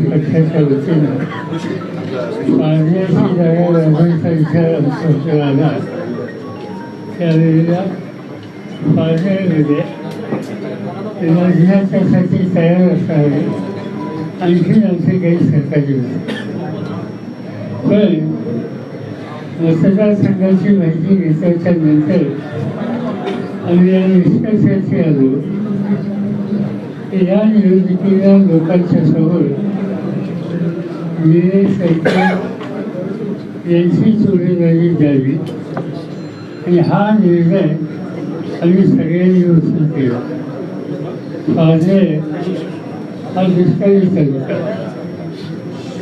पक्षाच्या वतीनं पाण्याची जागा वाढवायचा विचार आमच्याकडे आला त्यावेळेला पाण्यामध्ये त्यासाठी तयार असावे आणखी आमचे काही सरकारी होते पण मतदारसंघाची माहिती घेतल्याच्या नंतर आम्ही या निष्कर्षाची आलो या निवडणुकीला लोकांच्या समोर निलेश सरकार यांची चोरीदारी द्यावी. आणि हा निर्णय आम्ही सगळ्यांनी उचल केला. माझे हा दुष्काळी तालुका.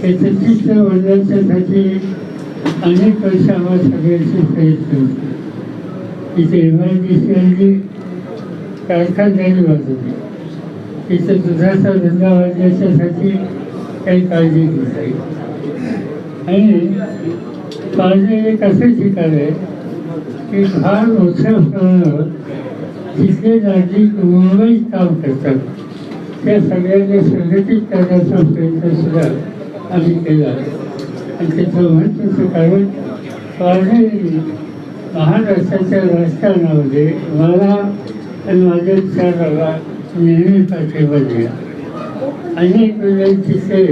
त्याचं चित्र बनवण्यासाठी अनेक वर्ष आम्हाला सगळ्यांची प्रयत्न होते. तिथे एम आय डी सी कारखानदारी वाजवली. तिथं दुधाचा धंदा वाढण्याच्यासाठी काही काळजी घेतली. आणि काळजी एक असं ठिकाण आहे की फार मोठ्या प्रमाणावर तिथले नागरिक मुंबईत काम करतात. त्या सगळ्यांना संघटित करण्याचा प्रयत्न सुद्धा आम्ही केला. आणि त्याचं महत्त्वाचं कारण पारणे महाराष्ट्राच्या राजकारणामध्ये मला आणि माझ्या विचाराला नेहमी पाठिंबा दिला अनेक वेळेला तिथे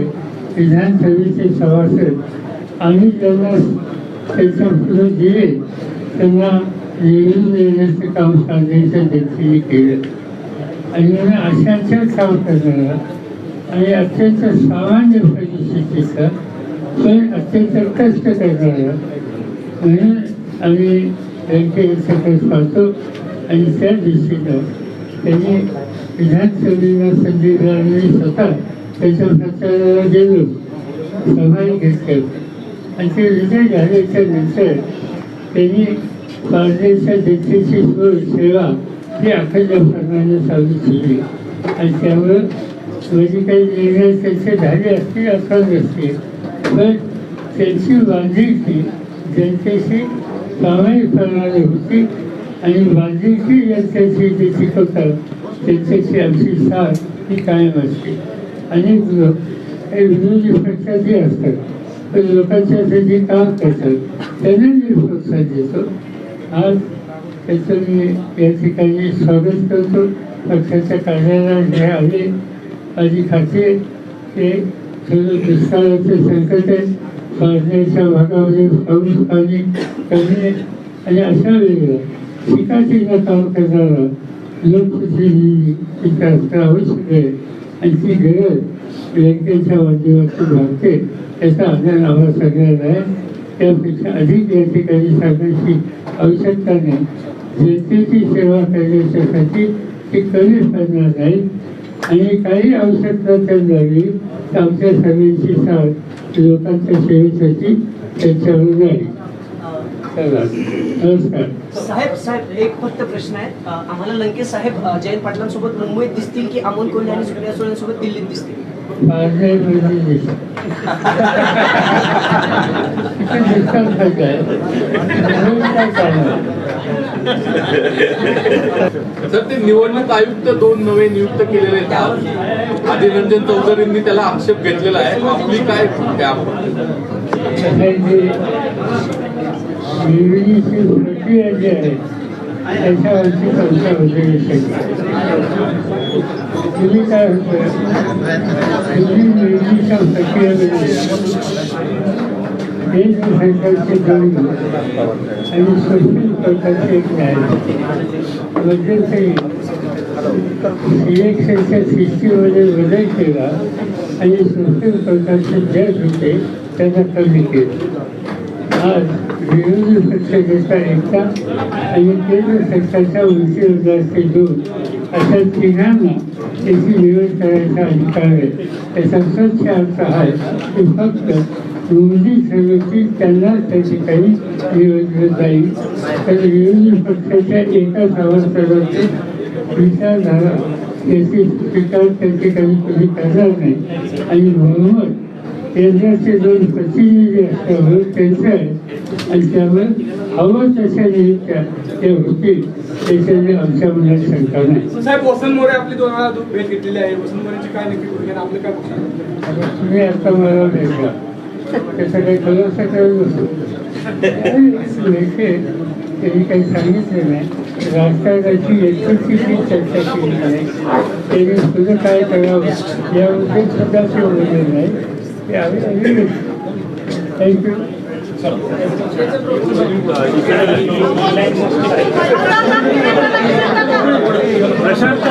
विधानसभेचे सभासद आम्ही त्यांना त्याच्या फुलं दिले त्यांना निवडून देण्याचं काम साधण्याचं देखील केलं आणि मी अशाच काम करणारा आणि अत्यंत सामान्य परिस्थितीचा पण अत्यंत कष्ट करणारा म्हणून आम्ही त्यांच्या बँकेकडे पाहतो आणि त्या दृष्टीनं त्यांनी विधानसभेला संधी मिळाली स्वतः त्याच्या प्रचाराला गेलो. सभाही घेतल्या आणि ते विजय झाल्याच्यानंतर त्यांनी पारदेच्या जनतेची सोय सेवा ही अखंडपणाने चालू केली. आणि त्यामुळं म्हणजे काही निर्णय त्यांचे झाले असतील अखंड असतील पण त्यांची बांधिलकी जनतेशी प्रामाणिकपणाने होती आणि बांधिलकी जनतेची जी शिकवतात त्याच्याशी आमची साथ ही कायम असते अनेक लोक हे विरोधी पक्षाचे असतात पण लोकांच्यासाठी काम करतात त्यांना मी प्रोत्साहन देतो आज त्याचं मी या ठिकाणी स्वागत करतो पक्षाच्या कार्यालयात जे आले माझी खात्री ते सर्व दुष्काळाचे संकट आहे पाण्याच्या भागामध्ये पाऊस पाणी कमी आहे आणि अशा वेळेला शिकाटीला काम करणारा लोकप्रतिनिधी तिथे आवश्यक आहे आणि ती गरज बँकेच्या माध्यमातून भागते याचा आधार आम्हाला सगळ्यांना आहे त्यापेक्षा अधिक या ठिकाणी सांगण्याची आवश्यकता नाही जनतेची सेवा करण्याच्यासाठी ती कमी पडणार नाही आणि काही आवश्यकता त्यांना लागली तर आमच्या सगळ्यांची साथ लोकांच्या सेवेसाठी त्यांच्यावर जाईल. साहेब साहेब एक फक्त प्रश्न आहे. आम्हाला लंकेश साहेब जयंत पाटलांसोबत मुंबईत दिसतील की अमोल कोल्हे आणि सुप्रिया सुळेंसोबत दिल्लीत दिसतील? म्हणजे सर ते निवडणूक आयुक्त दोन नवे नियुक्त केलेले आहेत. आदिरंजन चौधरींनी त्याला आक्षेप घेतलेला आहे. आपली काय त्या सगळ्यांची निवडीची जी आहे त्याच्यावरची चर्चा होऊ तुम्ही काय होतं तुम्ही निवडीच्या प्रक्रियेमध्ये दोन आणि सुप्रीम प्रकारचे एक न्याय मध्यंतरी इलेक्शनच्या सिस्टीममध्ये बदल केला आणि सुप्रीम प्रकारचे जज होते त्यांना कमी केलं. आज विरोधी पक्ष नेता एकता आणि केंद्र सरकारच्या उंचीवर दोन अशा तिघांना त्याची निवड करायचा अधिकार आहे त्याचा स्वच्छ अर्थ आहे की फक्त मोदी समिती त्यांना त्या ठिकाणी निवडलं जाईल तर विरोधी पक्षाच्या एका सभासदाचे विचारधारा त्याची स्वीकार त्या ठिकाणी कोणी करणार नाही. आणि म्हणून केंद्राचे दोन प्रतिनिधी असल्यामुळे त्यांचं आहे आणि त्यामुळे हवं तशा नियुक्त्या ते होतील त्याची आमच्या मनात शंका नाही. साहेब वसंत मोरे आपली दोन वेळा भेट घेतलेली आहे. वसंत मोरेची काय नक्की भूमिका आणि आपलं काय पक्षात तुम्ही आता मला भेटला. त्याचं काही खुलासा करत नसतो लेखे त्यांनी काही सांगितलं नाही. राजकारणाची यशस्वीची चर्चा केली नाही. त्यांनी पुढं काय करावं याबद्दल सुद्धा ते बोलले नाही. ते आम्ही आम्ही थँक्यू प्रशांत